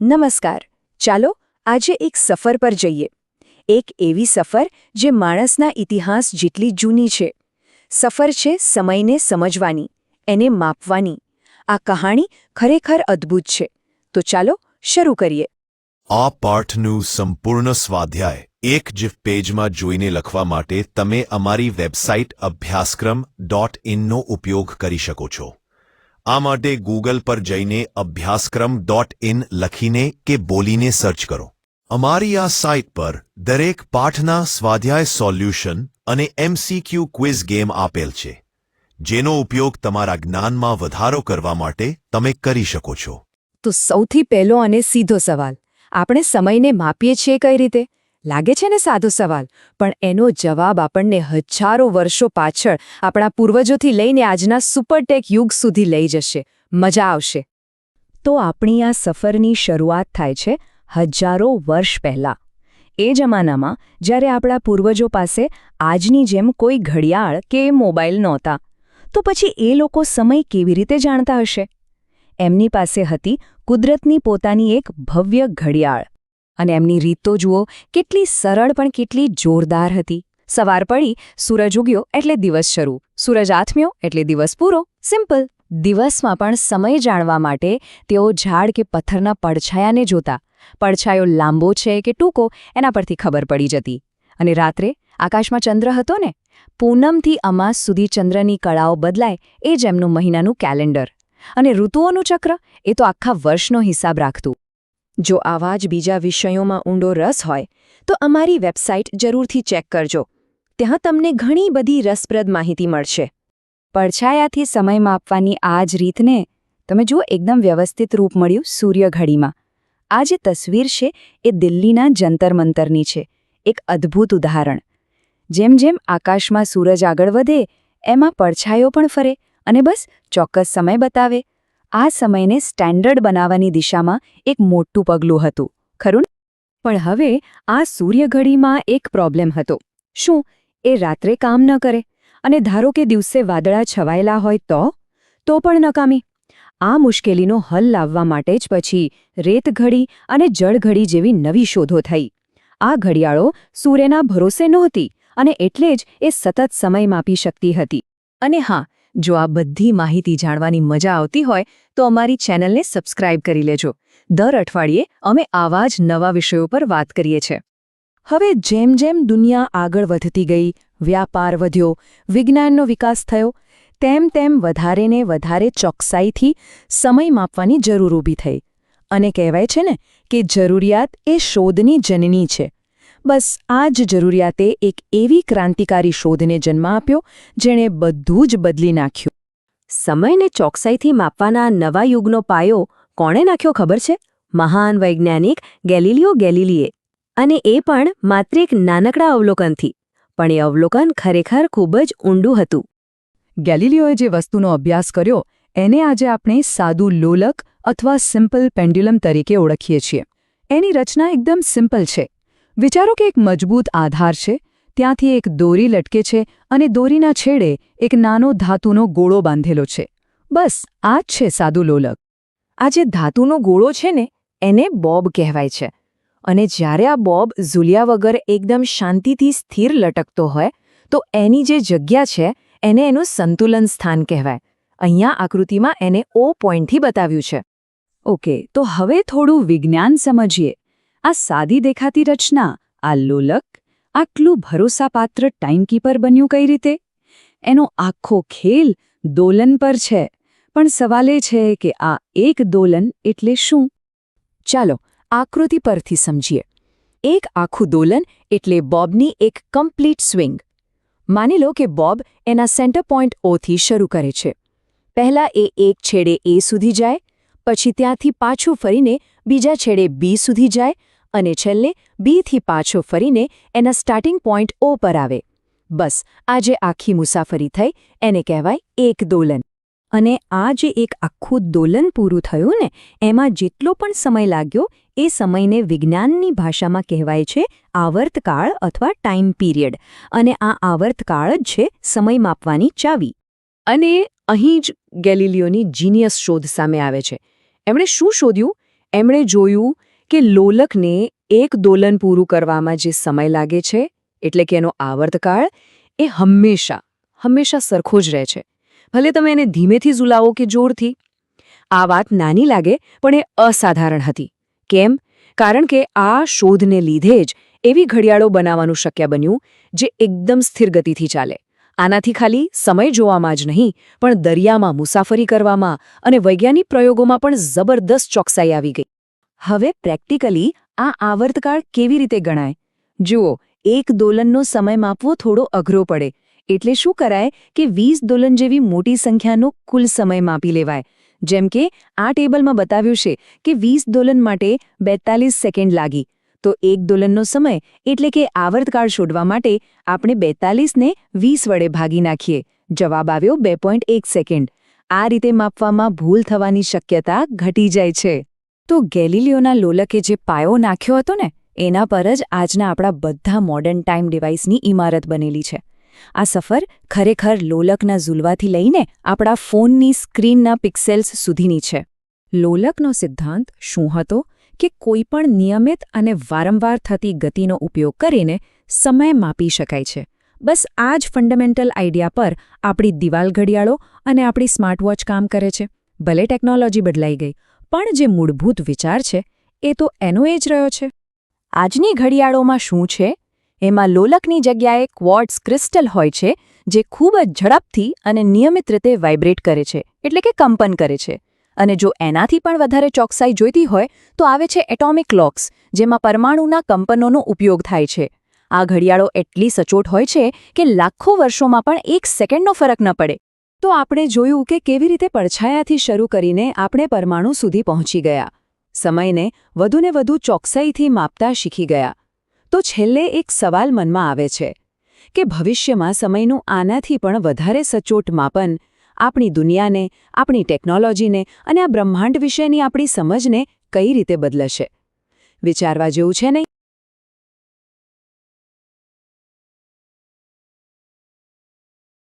નમસ્કાર, ચાલો આજે એક સફર પર જઈએ. એક એવી સફર જે માણસના ઇતિહાસ જેટલી જૂની છે. સફર છે સમયને સમજવાની, એને માપવાની. આ કહાણી ખરેખર અદ્ભુત છે. તો ચાલો શરૂ કરીએ. આ પાઠનું સંપૂર્ણ સ્વાધ્યાય એક જ પેજમાં જોઈને લખવા માટે તમે અમારી વેબસાઇટ અભ્યાસક્રમ ડોટ ઇનનો ઉપયોગ કરી શકો છો. આ માટે ગૂગલ પર જઈને અભ્યાસક્રમ ડોટ ઇન લખીને કે બોલીને સર્ચ કરો. અમારી આ સાઇટ પર દરેક પાઠના સ્વાધ્યાય સોલ્યુશન અને એમસીક્યુ ક્વિઝ ગેમ આપેલ છે, જેનો ઉપયોગ તમારા જ્ઞાનમાં વધારો કરવા માટે તમે કરી શકો છો. તો સૌથી પહેલો અને સીધો સવાલ, આપણે સમયને માપીએ છીએ કઈ રીતે? લાગે છે ને સાધો સવાલ? પણ એનો જવાબ આપણને હજારો વર્ષો પાછળ આપણા પૂર્વજોથી લઈને આજના સુપરટેક યુગ સુધી લઈ જશે. મજા આવશે. તો આપણી આ સફરની શરૂઆત થાય છે હજારો વર્ષ પહેલાં. એ જમાનામાં જ્યારે આપણા પૂર્વજો પાસે આજની જેમ કોઈ ઘડિયાળ કે મોબાઈલ નહોતા, તો પછી એ લોકો સમય કેવી રીતે જાણતા હશે? એમની પાસે હતી કુદરતની પોતાની એક ભવ્ય ઘડિયાળ. અને એમની રીતો જુઓ, કેટલી સરળ પણ કેટલી જોરદાર હતી. સવાર પડી, સૂરજ ઉગ્યો એટલે દિવસ શરૂ. સૂરજ આથમ્યો એટલે દિવસ પૂરો. સિમ્પલ. દિવસમાં પણ સમય જાણવા માટે તેઓ ઝાડ કે પથ્થરના પડછાયાને જોતા. પડછાયો લાંબો છે કે ટૂંકો, એના પરથી ખબર પડી જતી. અને રાત્રે આકાશમાં ચંદ્ર હતો ને? પૂનમથી અમાસ સુધી ચંદ્રની કળાઓ બદલાય એ જ એમનું મહિનાનું કેલેન્ડર. અને ઋતુઓનું ચક્ર? એ તો આખા વર્ષનો હિસાબ રાખતું. જો આવા જ બીજા વિષયોમાં ઊંડો રસ હોય, તો અમારી વેબસાઇટ જરૂરથી ચેક કરજો. ત્યાં તમને ઘણી બધી રસપ્રદ માહિતી મળશે. પડછાયાથી સમય માપવાની આ જ રીતને તમે જુઓ, એકદમ વ્યવસ્થિત રૂપ મળ્યું સૂર્યઘડીમાં આ જે તસવીર છે, એ દિલ્હીના જંતર મંતરની છે. એક અદ્ભુત ઉદાહરણ. જેમ જેમ આકાશમાં સૂરજ આગળ વધે, એમાં પડછાયો પણ ફરે અને બસ ચોક્કસ સમય બતાવે. આ સમયને સ્ટેન્ડર્ડ બનાવવાની દિશામાં એક મોટું પગલું હતું, ખરું પણ હવે આ સૂર્યઘડીમાં એક પ્રોબ્લેમ હતો. શું એ રાત્રે કામ ન કરે? અને ધારો કે દિવસે વાદળા છવાયેલા હોય તો? તો પણ નકામી. આ મુશ્કેલીનો હલ લાવવા માટે જ પછી રેતઘડી અને જળઘડી જેવી નવી શોધો થઈ. આ ઘડિયાળો સૂર્યના ભરોસે નહોતી અને એટલે જ એ સતત સમય માપી શકતી હતી. અને હા જો આ બધી માહિતી જાણવાની મજા આવતી હોય, તો અમારી ચેનલને સબસ્ક્રાઇબ કરી લેજો. દર અઠવાડિયે અમે આવા જ નવા વિષયો પર વાત કરીએ છીએ. હવે જેમ જેમ દુનિયા આગળ વધતી ગઈ, વ્યાપાર વધ્યો, વિજ્ઞાનનો વિકાસ થયો, તેમ તેમ વધારેને વધારે ચોકસાઈથી સમય માપવાની જરૂર ઊભી થઈ. અને કહેવાય છે ને કે જરૂરિયાત એ શોધની જનની છે. બસ આ જ જરૂરિયાતે એક એવી ક્રાંતિકારી શોધને જન્મ આપ્યો, જેણે બધું જ બદલી નાખ્યું. સમયને ચોકસાઈથી માપવાના નવા યુગનો પાયો કોણે નાખ્યો ખબર છે? મહાન વૈજ્ઞાનિક ગેલિલિયો ગેલિલીએ. અને એ પણ માત્ર એક નાનકડા અવલોકનથી, પણ એ અવલોકન ખરેખર ખૂબ જ ઊંડું હતું. ગેલિલિયોએ જે વસ્તુનો અભ્યાસ કર્યો, એને આજે આપણે સાદું લોલક અથવા સિમ્પલ પેન્ડ્યુલમ તરીકે ઓળખીએ છીએ. એની રચના એકદમ સિમ્પલ છે. વિચારો કે એક મજબૂત આધાર છે, ત્યાંથી એક દોરી લટકે છે અને દોરીના છેડે એક નાનો ધાતુનો ગોળો બાંધેલો છે. બસ, આ જ છે સાદું લોલક. આ જે ધાતુનો ગોળો છે ને, એને બોબ કહેવાય છે. અને જ્યારે આ બોબ ઝૂલ્યા વગર એકદમ શાંતિથી સ્થિર લટકતો હોય, તો એની જે જગ્યા છે, એને એનું સંતુલન સ્થાન કહેવાય. અહીંયા આકૃતિમાં એને ઓ પોઈન્ટથી બતાવ્યું છે. ઓકે, તો હવે થોડું વિજ્ઞાન સમજીએ. આ સાદી દેખાતી રચના, આ લોલક આટલું ભરોસાપાત્ર ટાઈમકીપર બન્યું કઈ રીતે? એનો આખો ખેલ દોલન પર છે. પણ સવાલ એ છે કે આ એક દોલન એટલે શું? ચાલો, આકૃતિ પરથી સમજીએ. એક આખું દોલન એટલે બોબની એક કમ્પ્લીટ સ્વિંગ. માની લો કે બોબ એના સેન્ટર પોઈન્ટ ઓથી શરૂ કરે છે. પહેલા એ એક છેડે એ સુધી જાય, પછી ત્યાંથી પાછું ફરીને બીજા છેડે બી સુધી જાય અને છેલ્લે બીથી પાછો ફરીને એના સ્ટાર્ટિંગ પોઈન્ટ ઓ પર આવે. બસ આ જે આખી મુસાફરી થઈ, એને કહેવાય એક દોલન. અને આ જે એક આખું દોલન પૂરું થયું ને, એમાં જેટલો પણ સમય લાગ્યો, એ સમયને વિજ્ઞાનની ભાષામાં કહેવાય છે આવર્તકાળ અથવા ટાઈમ પીરિયડ અને આ આવર્તકાળ જ છે સમય માપવાની ચાવી. અને અહીં જ ગેલિલિયોની જીનિયસ શોધ સામે આવે છે. એમણે શું શોધ્યું? એમણે જોયું કે લોલકને એક દોલન પૂરું કરવામાં જે સમય લાગે છે, એટલે કે એનો આવર્તકાળ, એ હંમેશા હંમેશા સરખો જ રહે છે. ભલે તમે એને ધીમેથી ઝુલાવો કે જોરથી. આ વાત નાની લાગે, પણ એ અસાધારણ હતી. કેમ? કારણ કે આ શોધને લીધે જ એવી ઘડિયાળો બનાવવાનું શક્ય બન્યું, જે એકદમ સ્થિર ગતિથી ચાલે. આનાથી ખાલી સમય જોવામાં જ નહીં, પણ દરિયામાં મુસાફરી કરવામાં અને વૈજ્ઞાનિક પ્રયોગોમાં પણ જબરદસ્ત ચોકસાઈ આવી ગઈ. હવે પ્રેક્ટિકલી આ આવર્તકાળ કેવી રીતે ગણાય? જુઓ, એક દોલનનો સમય માપવો થોડો અઘરો પડે. એટલે શું કરાય કે વીસ દોલન જેવી મોટી સંખ્યાનો કુલ સમય માપી લેવાય. જેમ કે, આ ટેબલમાં બતાવ્યું છે કે વીસ દોલન માટે બેતાલીસ સેકન્ડ લાગી. તો એક દોલનનો સમય એટલે કે આવર્તકાળ શોધવા માટે આપણે બેતાલીસને વીસ વડે ભાગી નાખીએ. જવાબ આવ્યો બે સેકન્ડ. આ રીતે માપવામાં ભૂલ થવાની શક્યતા ઘટી જાય છે. તો ગેલિલિયોના લોલકે જે પાયો નાખ્યો હતો ને, એના પર જ આજના આપણા બધા મોડર્ન ટાઈમ ડિવાઇસની ઇમારત બનેલી છે. આ સફર ખરેખર લોલકના ઝૂલવાથી લઈને આપણા ફોનની સ્ક્રીનના પિક્સેલ્સ સુધીની છે. લોલકનો સિદ્ધાંત શું હતો કે કોઈપણ નિયમિત અને વારંવાર થતી ગતિનો ઉપયોગ કરીને સમય માપી શકાય છે. બસ આ જ ફંડામેન્ટલ આઈડિયા પર આપણી દિવાલ ઘડિયાળો અને આપણી સ્માર્ટવોચ કામ કરે છે. ભલે ટેકનોલોજી બદલાઈ ગઈ પણ જે મૂળભૂત વિચાર છે, એ તો એનો એ જ રહ્યો છે. આજની ઘડિયાળોમાં શું છે? એમાં લોલકની જગ્યાએ ક્વોર્ટ્સ ક્રિસ્ટલ હોય છે, જે ખૂબ જ ઝડપથી અને નિયમિત રીતે વાઇબ્રેટ કરે છે, એટલે કે કંપન કરે છે. અને જો એનાથી પણ વધારે ચોકસાઈ જોઈતી હોય, તો આવે છે એટોમિક ક્લોક્સ જેમાં પરમાણુના કંપનોનો ઉપયોગ થાય છે. આ ઘડિયાળો એટલી સચોટ હોય છે કે લાખો વર્ષોમાં પણ એક સેકન્ડનો ફરક ન પડે. તો આપણે જોયું કે કેવી રીતે પડછાયાથી શરૂ કરીને આપણે પરમાણુ સુધી પહોંચી ગયા. સમયને વધુને વધુ ચોકસાઈથી માપતા શીખી ગયા. તો છેલ્લે એક સવાલ મનમાં આવે છે, કે ભવિષ્યમાં સમયનું આનાથી પણ વધારે સચોટ માપન આપણી દુનિયાને, આપણી ટેકનોલોજીને અને આ બ્રહ્માંડ વિશેની આપણી સમજને કઈ રીતે બદલશે? વિચારવા જેવું છે નહીં?